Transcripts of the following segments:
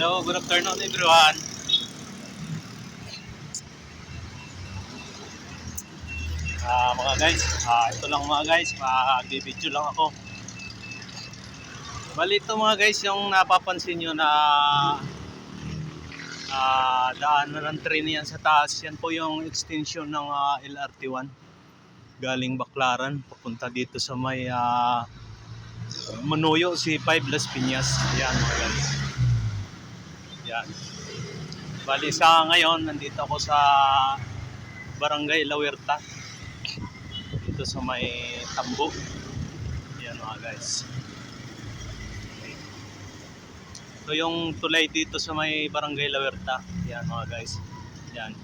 Hello, good afternoon everyone. Ah, mga guys, ah, ito lang mga guys, mag-video lang ako. Bali mga guys, yung napapansin nyo na ah, daan na ng train yan sa taas. Yan po yung extension ng ah, LRT1. Galing Baclaran, papunta dito sa may ah, Manuyo, C5, Las Piñas. Yan mga guys. Yan. Bali sa ngayon, nandito ako sa Barangay La Huerta. Dito sa may Tambo. Yan mga guys. Ito yung tulay dito sa may Barangay La Huerta. Yan mga guys. Yan.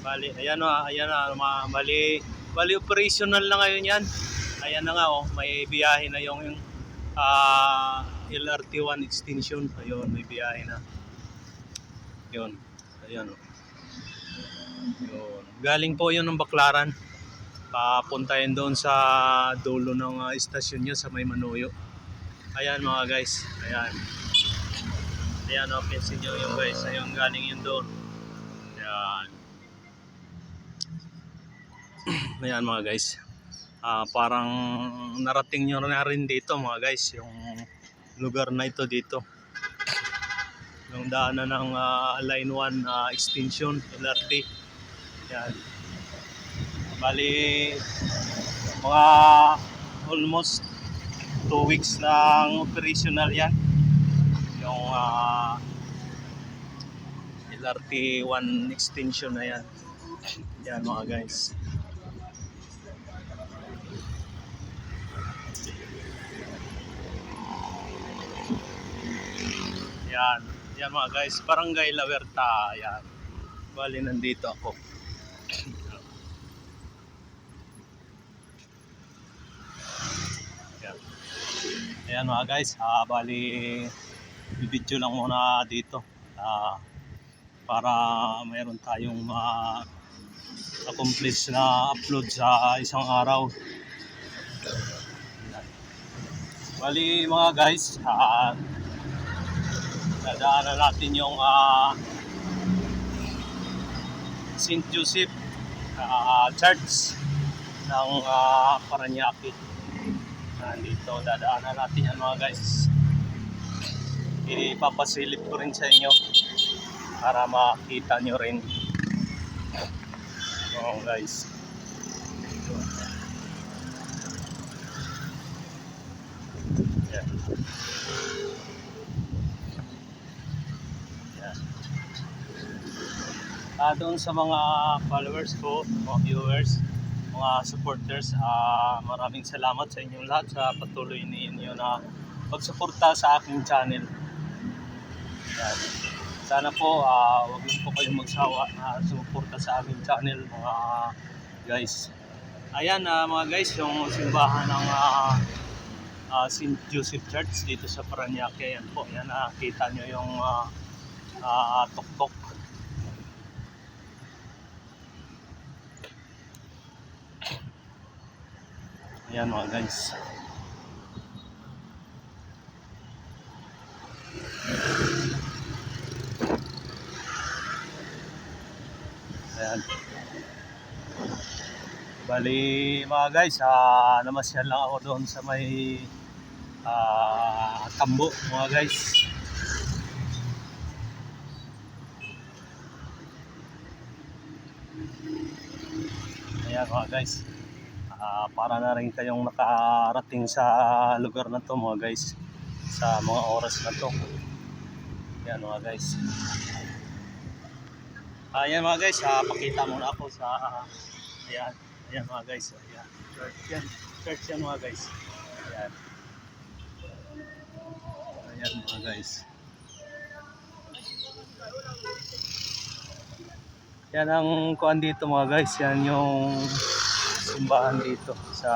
Bali, ayan o, ayan na, mga, bali, bali operational na ngayon yan. Ayan na nga oh, may biyahe na yung, yung ah, LRT1 extension. Ayun, may biyahe na. Yun. Ayan oh. Yun. Galing po yun ng Baklaran. Papuntahin doon sa dulo ng ah, istasyon niya sa may Manuyo. Ayan mga guys. Ayan. Ayan o, pinsin nyo yung guys. Ayun, galing yun doon. Ayan. Ayan mga guys. Ah, parang narating nyo na rin dito mga guys. Yung lugar na ito dito. Yung daanan ng ah, Line 1 ah, extension, LRT. Yan. Bali, mga almost 2 weeks lang operational yan. Yung ah, LRT 1 extension na yan. Yan mga guys. Yan. Yan mga guys. Barangay La Huerta. Yan. Bali, nandito ako. Yan. Ayan mga guys. Ah, bali, video lang muna dito. Ah, para mayroon tayong ma accomplish na upload sa isang araw. Bali mga guys, ah, dadaanan natin yung ah, St. Joseph ah, Church ng ah, Paranaque. Nandito, dadaanan natin yan mga guys. Ipapasilip ko rin sa inyo para makita nyo rin. Oo guys. Yan. Ah, doon sa mga followers ko, mga viewers, mga supporters, ah, maraming salamat sa inyong lahat sa patuloy ninyo na pagsuporta sa aking channel. Yan. Sana po, ah, wag lang po kayong magsawa na sumuporta sa aking channel, mga guys. Ayan, ah, mga guys, yung simbahan ng ah, ah, St. Joseph Church dito sa Paranaque. Yan po, yan, nakita nyo yung ah, ah, tuktok Ayan mga guys. Ayan. Bali mga guys, ah, namasyal lang ako doon sa may ah, tambo mga guys. Ayan mga guys. Ah, para na rin kayong nakarating sa lugar na to mga guys. Sa mga oras na to. Yan mga guys. Ayan mga guys. Ah, pakita muna ako sa ayan, ayan mga guys. Ayan, church yan. Church yan mga guys. Ayan. Ayan mga guys. Yan ang kuan dito mga guys. Yan yung simbahan dito sa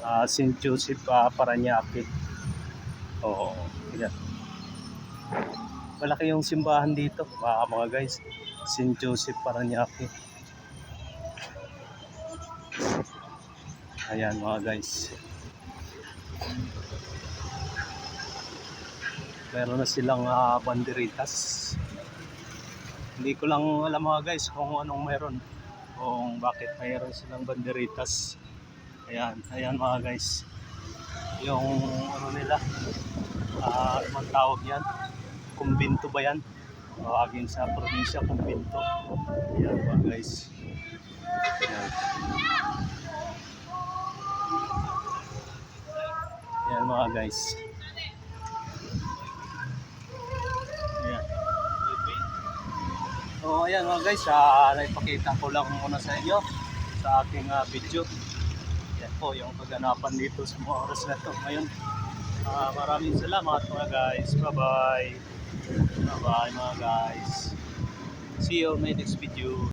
ah, St. Joseph uh, Paranaque. Oo, yan. Malaki yung simbahan dito, mga, mga guys. St. Joseph Paranaque. Ayan mga guys. Meron na silang ah, banderitas. Hindi ko lang alam mga guys kung anong meron. Kung bakit mayroon silang banderitas. Ayan, ayan mga guys. Yung ano nila, ah, anong tawag yan? Kumbinto ba yan? Tawagin sa probinsya, kumbinto. Ayan mga guys. Ayan. Ayan mga guys. So ayan mga guys, ah, naipakita ko lang muna sa inyo sa aking ah, video. Yan po yung kaganapan dito sa mga oras na to ngayon. Ah, maraming salamat mga guys. Bye-bye. Bye-bye mga guys. See you on my next video.